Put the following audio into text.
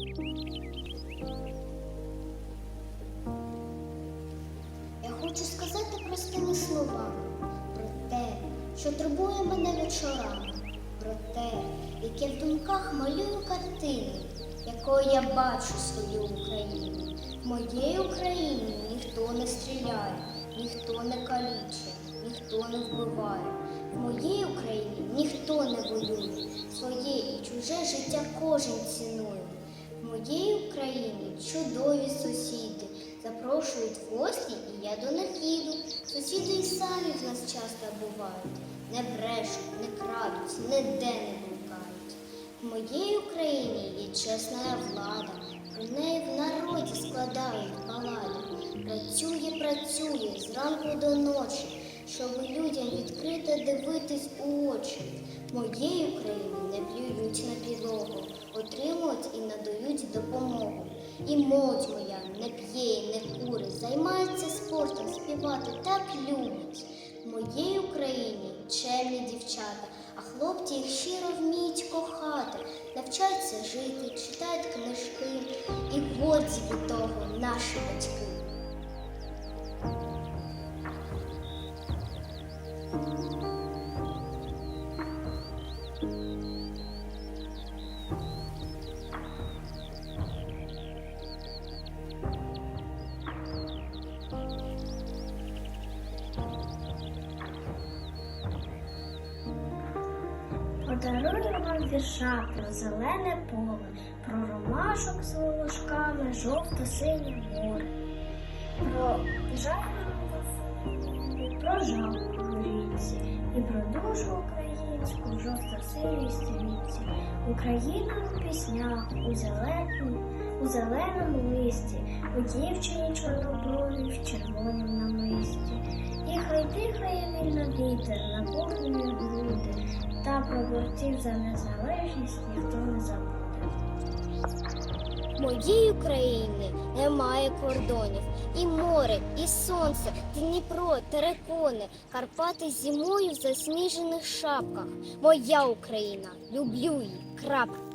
Я хочу сказати простими словами про те, що турбує мене вечорами, про те, як я в думках малюю картину, якою я бачу свою Україну. В моїй Україні ніхто не стріляє, ніхто не калічить, ніхто не вбиває. В моїй Україні ніхто не воює, своє і чуже життя кожен цінує. Чудові сусіди запрошують в гості, і я до них їду. Сусіди і самі в нас часто бувають, не брешуть, не крадуть, ніде не блукають. В моїй Україні є чесна влада, про неї в народі складають балади. Працює, працює зранку до ночі, щоб людям відкрито дивитись у очі. Моєї України не плюють на підлогу, отримують і надають допомогу. І молодь моя не п'є, не курить, займається спортом, співати так любить. В моїй Україні чемні дівчата, а хлопці їх щиро вміють кохати, навчаються жити, читають книжки, і від того наші батьки. Подарую вам вірша про зелене поле, про ромашок з волошками, жовто-синє море, про жайворонку, про жабку в річці і про душу українську в жовто-синій стрічці. Україна у піснях, у зеленому, у зеленому листі, у дівчині чорноброві в червонім намисті. І хай дихає вільно вітер, наповнює груди, та про борців за незалежність ніхто не забуде. Моїй Україні немає кордонів. І море, і сонце, Дніпро, терекони, Карпати зимою в засніжених шапках. Моя Україна, люблю її, крапка.